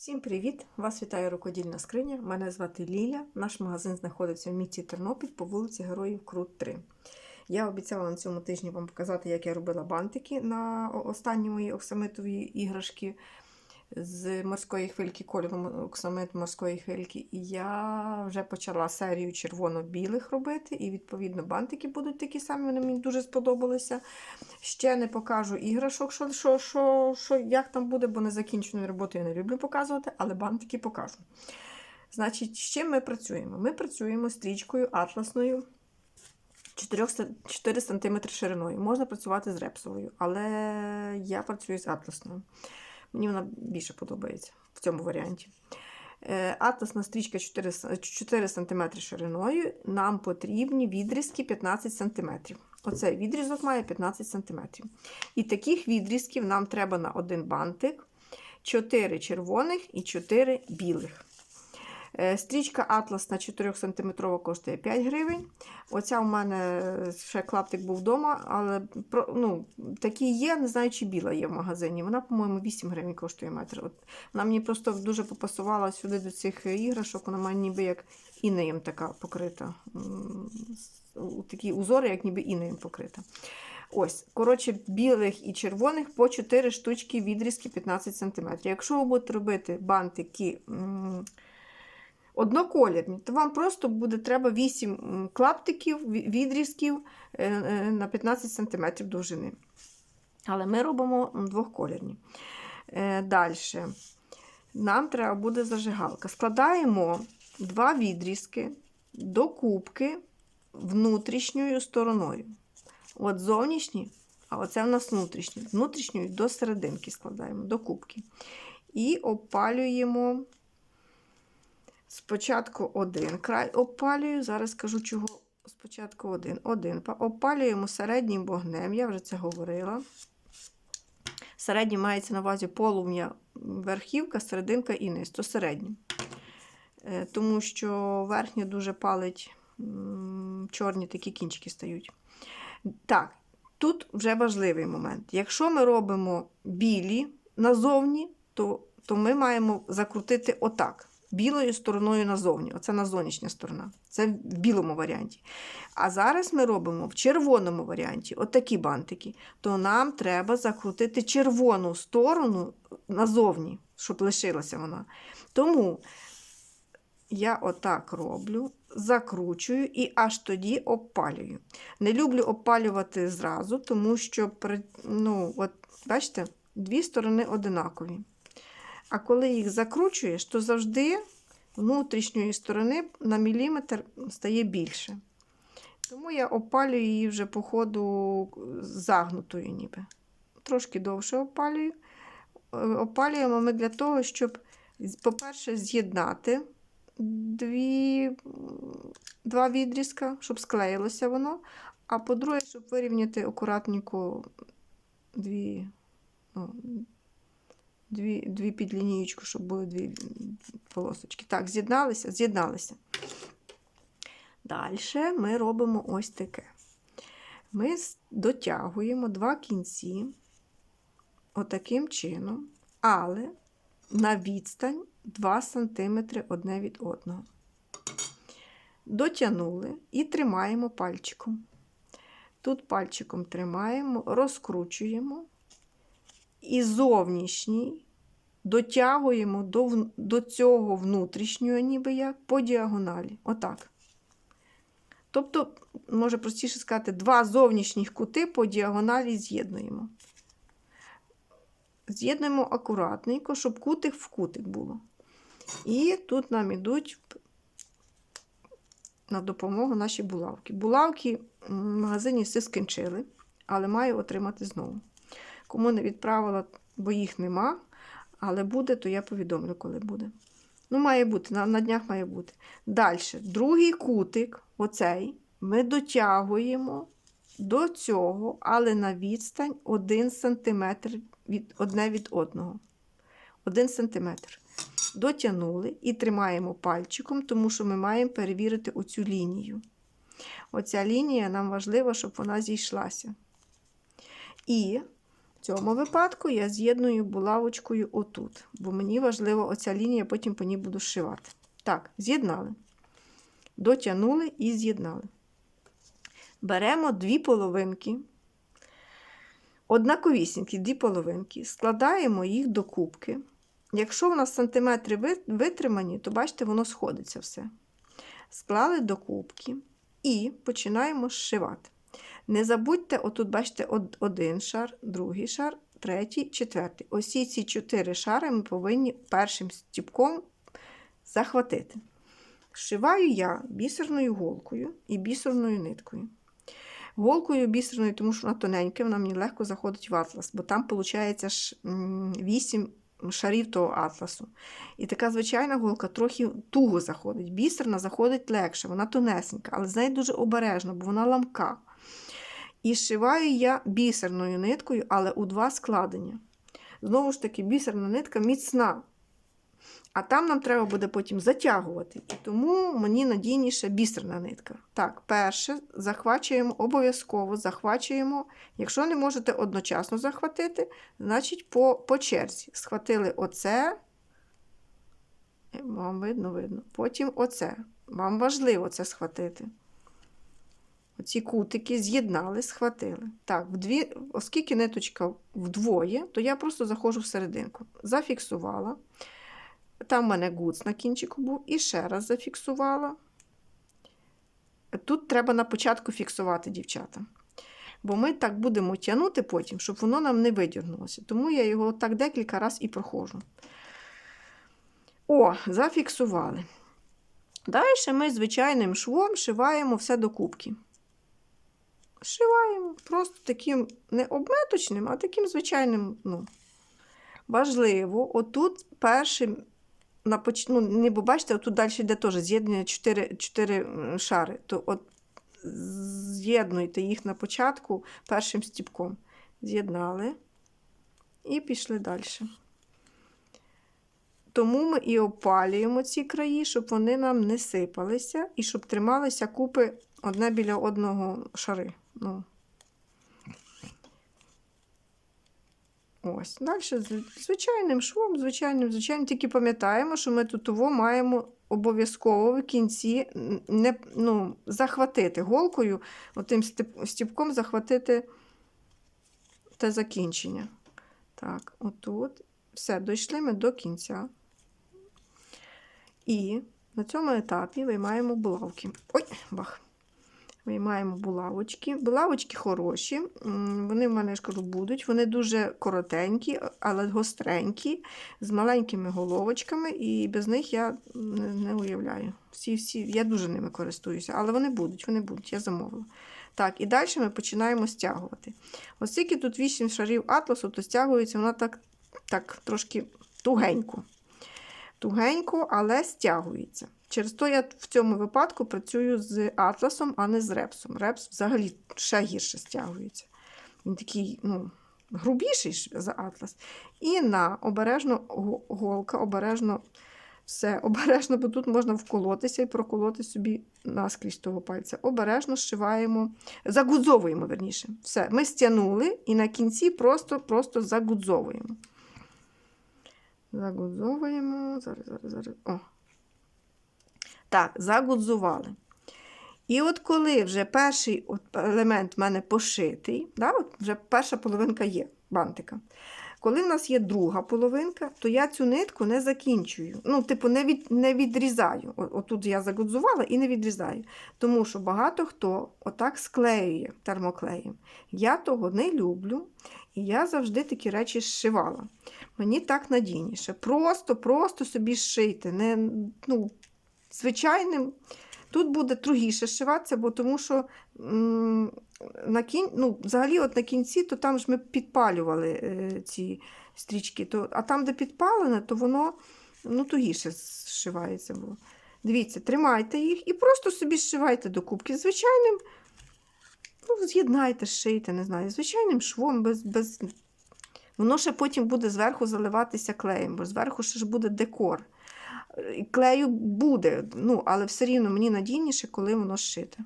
Всім привіт! Вас вітає рукодільна скриня. Мене звати Ліля. Наш магазин знаходиться в місті Тернопіль по вулиці Героїв Крут 3. Я обіцяла на цьому тижні вам показати, як я робила бантики на останні мої оксамитові іграшки з морської хвильки, кольору оксамит морської хвильки. І я вже почала серію червоно-білих робити, і, відповідно, бантики будуть такі самі, вони мені дуже сподобалися. Ще не покажу іграшок, що, що, що, що, як там буде, бо незакінченою роботою я не люблю показувати, але бантики покажу. Значить, з чим ми працюємо? Ми працюємо стрічкою атласною 4, 4 см шириною. Можна працювати з репсовою, але я працюю з атласною. Мені вона більше подобається в цьому варіанті. Е, Атласна стрічка 4, 4 см шириною. Нам потрібні відрізки 15 см. Оцей відрізок має 15 см. І таких відрізків нам треба на один бантик, 4 червоних і 4 білих. Е, Стрічка атласна 4 см коштує 5 гривень. Оця у мене ще клаптик був вдома, але ну, такі є, не знаю, чи біла є в магазині. Вона, по-моєму, 8 гривень коштує метр. От, вона мені просто дуже попасувала сюди до цих іграшок. Вона має ніби як інеєм така покрита. Такі узори, як ніби інеєм покрита. Ось, коротше, білих і червоних по 4 штучки відрізки 15 см. Якщо ви будете робити бантики одноколірні, то вам просто буде треба 8 клаптиків, відрізків на 15 см довжини. Але ми робимо двохколірні. Далі. Нам треба буде зажигалка. Складаємо два відрізки до кубки внутрішньою стороною. От зовнішні, а оце в нас внутрішні. Внутрішньою до серединки складаємо, до кубки. І опалюємо спочатку один край опалюю, зараз скажу, чого спочатку один. Один. Опалюємо середнім вогнем, я вже це говорила. Середній мається на увазі полум'я верхівка, серединка і низ, то середнім. Тому що верхня дуже палить чорні такі кінчики стають. Так, тут вже важливий момент. Якщо ми робимо білі назовні, то, то ми маємо закрутити отак. Білою стороною назовні. Оце на зовнішня сторона. Це в білому варіанті. А зараз ми робимо в червоному варіанті отакі бантики. То нам треба закрутити червону сторону назовні, щоб лишилася вона. Тому я отак роблю, закручую і аж тоді обпалюю. Не люблю обпалювати зразу, тому що, ну, от, бачите, дві сторони одинакові. А коли їх закручуєш, то завжди внутрішньої сторони на міліметр стає більше. Тому я опалюю її вже по ходу загнутою, ніби. Трошки довше опалюю. Опалюємо ми для того, щоб, по-перше, з'єднати дві, два відрізка, щоб склеїлося воно. А по-друге, щоб вирівняти акуратненько дві, ну, дві, дві під лінієчку, щоб були дві полосочки. Так, з'єдналися, з'єдналися. Далі ми робимо ось таке. Ми дотягуємо два кінці отаким чином, але на відстань 2 см одне від одного. Дотягнули і тримаємо пальчиком. Тут пальчиком тримаємо, розкручуємо і зовнішній дотягуємо до до цього внутрішнього, ніби як, по діагоналі. Отак. Тобто, може простіше сказати, два зовнішніх кути по діагоналі з'єднуємо. З'єднуємо акуратненько, щоб кутик в кутик було. І тут нам йдуть на допомогу наші булавки. Булавки в магазині все скінчили, але маю отримати знову. Кому не відправила, бо їх нема, але буде, то я повідомлю, коли буде. Ну, має бути, на, на днях має бути. Далі, другий кутик, оцей, ми дотягуємо до цього, але на відстань 1 см від, одне від одного. 1 см. Дотягнули і тримаємо пальчиком, тому що ми маємо перевірити оцю лінію. Оця лінія нам важлива, щоб вона зійшлася. І В цьому випадку я з'єдную булавочкою отут, бо мені важливо оця лінія, потім по ній буду зшивати. Так, з'єднали. Дотягнули і з'єднали. Беремо дві половинки, однаковісінькі дві половинки, складаємо їх до кубки. Якщо в нас сантиметри витримані, то бачите, воно сходиться все. Склали до кубки і починаємо зшивати. Не забудьте, отут, бачите, один шар, другий шар, третій, четвертий. Усі ці чотири шари ми повинні першим стіпком захватити. Зшиваю я бісерною голкою і бісерною ниткою. Голкою бісерною, тому що вона тоненька, вона мені легко заходить в атлас, бо там, виходить, ж 8 шарів того атласу. І така звичайна голка трохи туго заходить. Бісерна заходить легше, вона тонесенька, але з нею дуже обережно, бо вона ламка. І зшиваю я бісерною ниткою, але у два складення. Знову ж таки, бісерна нитка міцна. А там нам треба буде потім затягувати. І тому мені надійніше бісерна нитка. Так, перше захвачуємо, обов'язково захвачуємо. Якщо не можете одночасно захватити, значить по, по черзі. Схватили оце. Е, Вам видно, видно. Потім оце. Вам важливо це схватити. Оці кутики з'єднали, схватили. Так, вдві, оскільки ниточка вдвоє, то я просто заходжу в серединку. Зафіксувала. Там в мене гуц на кінчику був, і ще раз зафіксувала. Тут треба на початку фіксувати, дівчата. Бо ми так будемо тягнути потім, щоб воно нам не видірнулося. Тому я його так декілька разів і проходжу. О, зафіксували. Далі ми звичайним швом шиваємо все до кубки. Шиваємо просто таким не обметочним, а таким звичайним. ну, Важливо, отут першим на поч... ну, не бачите, отут далі йде теж з'єднання 4, 4 шари. То от з'єднуйте їх на початку першим стіпком. З'єднали і пішли далі. Тому ми і опалюємо ці краї, щоб вони нам не сипалися і щоб трималися купи одне біля одного шари. Ну. Ось. Далі звичайним швом, звичайним, звичайним. Тільки пам'ятаємо, що ми тут того маємо обов'язково в кінці не, ну, захватити голкою, отим стіпком захватити те закінчення. Так, отут. Все, дійшли ми до кінця. І на цьому етапі виймаємо булавки. Ой, бах. Виймаємо булавочки. Булавочки хороші, вони в мене я ж будуть. Вони дуже коротенькі, але гостренькі, з маленькими головочками, і без них я не, уявляю. Всі, всі, я дуже ними користуюся, але вони будуть, вони будуть, я замовила. Так, і далі ми починаємо стягувати. Оскільки тут 8 шарів атласу, то стягується вона так, так трошки тугенько. Тугенько, але стягується. Через то я в цьому випадку працюю з атласом, а не з репсом. Репс взагалі ще гірше стягується. Він такий ну, грубіший за атлас. І на обережно голка, обережно все, обережно, бо тут можна вколотися і проколоти собі наскрізь того пальця. Обережно зшиваємо, загудзовуємо, верніше. Все, ми стягнули і на кінці просто, просто загудзовуємо. Загудзовуємо. Зараз, зараз, зараз. О. Так, загудзували. І от коли вже перший елемент в мене пошитий, да, от вже перша половинка є бантика. Коли в нас є друга половинка, то я цю нитку не закінчую. Ну, типу, не, від, не відрізаю. Отут я загудзувала і не відрізаю. Тому що багато хто отак склеює термоклеєм. Я того не люблю, і я завжди такі речі зшивала. Мені так надійніше. Просто, просто собі зшийте. Не, ну, звичайним. Тут буде тугіше зшиватися, бо тому що м, на кін... ну, взагалі от на кінці, то там ж ми підпалювали е, ці стрічки. То, а там, де підпалене, то воно ну, тугіше зшивається. Було. Дивіться, тримайте їх і просто собі зшивайте до кубки. Звичайним, ну, з'єднайте, зшийте, не знаю, звичайним швом, без, без... воно ще потім буде зверху заливатися клеєм, бо зверху ще ж буде декор. Клею буде, ну, але все рівно мені надійніше, коли воно зшите.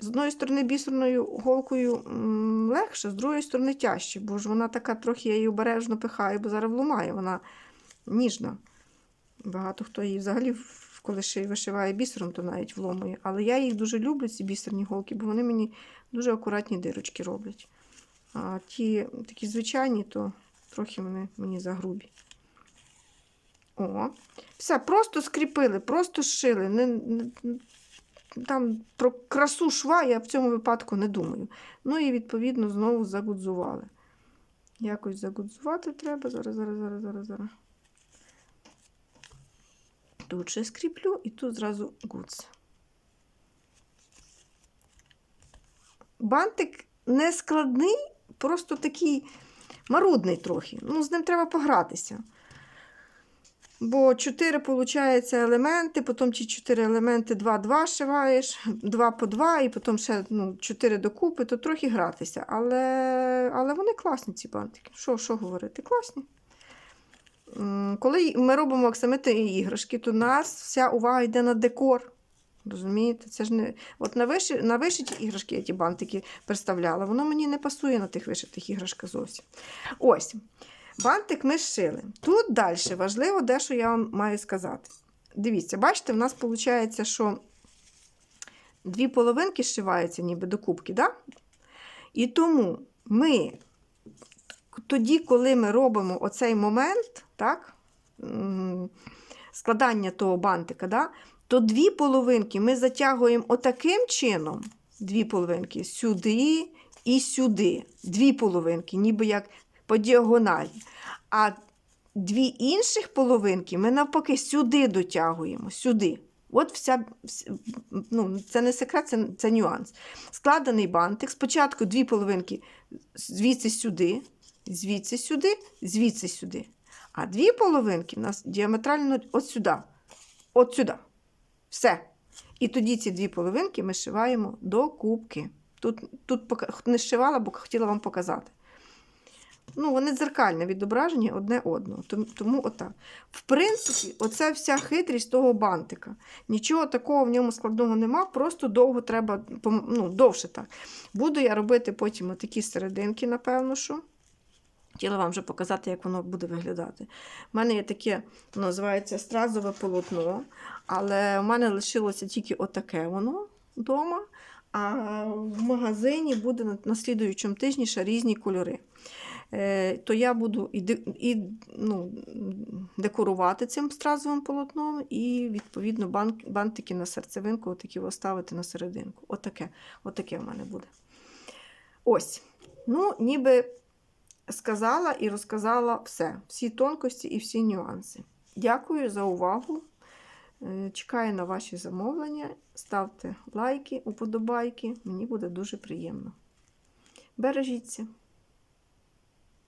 З одної сторони, бісерною голкою легше, з другої сторони тяжче, бо ж вона така трохи я її обережно пихаю, бо зараз вломає, вона ніжна. Багато хто її взагалі, коли ще вишиває бісером, то навіть вломує. Але я їх дуже люблю, ці бісерні голки, бо вони мені дуже акуратні дирочки роблять. А ті такі звичайні, то трохи вони мені загрубі. О, все, просто скріпили, просто зшили. Не, не, там про красу шва я в цьому випадку не думаю. Ну і відповідно знову загудзували. Якось загудзувати треба. Зараз, зараз, зараз, зараз, зараз. Тут ще скріплю і тут зразу гудз. Бантик не складний, просто такий марудний трохи. Ну, з ним треба погратися. Бо 4, виходить, елементи, потім ті 4 елементи 2-2 шиваєш, 2 по 2, і потім ще ну, 4 докупи, то трохи гратися. Але, але вони класні, ці бантики. Що, що говорити? Класні. Коли ми робимо оксамитові іграшки, то у нас вся увага йде на декор. Розумієте? Це ж не... От на, виши... на вишиті іграшки я ті бантики представляла, воно мені не пасує на тих вишитих іграшках зовсім. Ось. Бантик ми зшили. Тут далі важливо дещо я вам маю сказати. Дивіться, бачите, в нас виходить, що дві половинки зшиваються ніби до кубки, да? І тому ми тоді, коли ми робимо оцей момент, так, складання того бантика, да, то дві половинки ми затягуємо отаким чином, дві половинки сюди і сюди. Дві половинки, ніби як по діагоналі. А дві інших половинки ми навпаки сюди дотягуємо, сюди. От вся, ну, це не секрет, це, це нюанс. Складений бантик. Спочатку дві половинки звідси сюди, звідси сюди, звідси сюди. А дві половинки в нас діаметрально от сюди. От сюди. Все. І тоді ці дві половинки ми шиваємо до кубки. Тут, тут не шивала, бо хотіла вам показати. Ну, вони дзеркальне відображення одне одного. Тому, отак. В принципі, оце вся хитрість того бантика. Нічого такого в ньому складного нема, просто довго треба, ну, довше так. Буду я робити потім такі серединки, напевно, що. Хотіла вам вже показати, як воно буде виглядати. У мене є таке, називається стразове полотно, але в мене лишилося тільки отаке воно вдома. А в магазині буде на слідуючому тижні ще різні кольори. Е, то я буду і, і ну, декорувати цим стразовим полотном, і, відповідно, банк, бантики на серцевинку отакі ставити на серединку. Отаке, отаке в мене буде. Ось. Ну, ніби сказала і розказала все, всі тонкості і всі нюанси. Дякую за увагу. Е, Чекаю на ваші замовлення. Ставте лайки, уподобайки. Мені буде дуже приємно. Бережіться!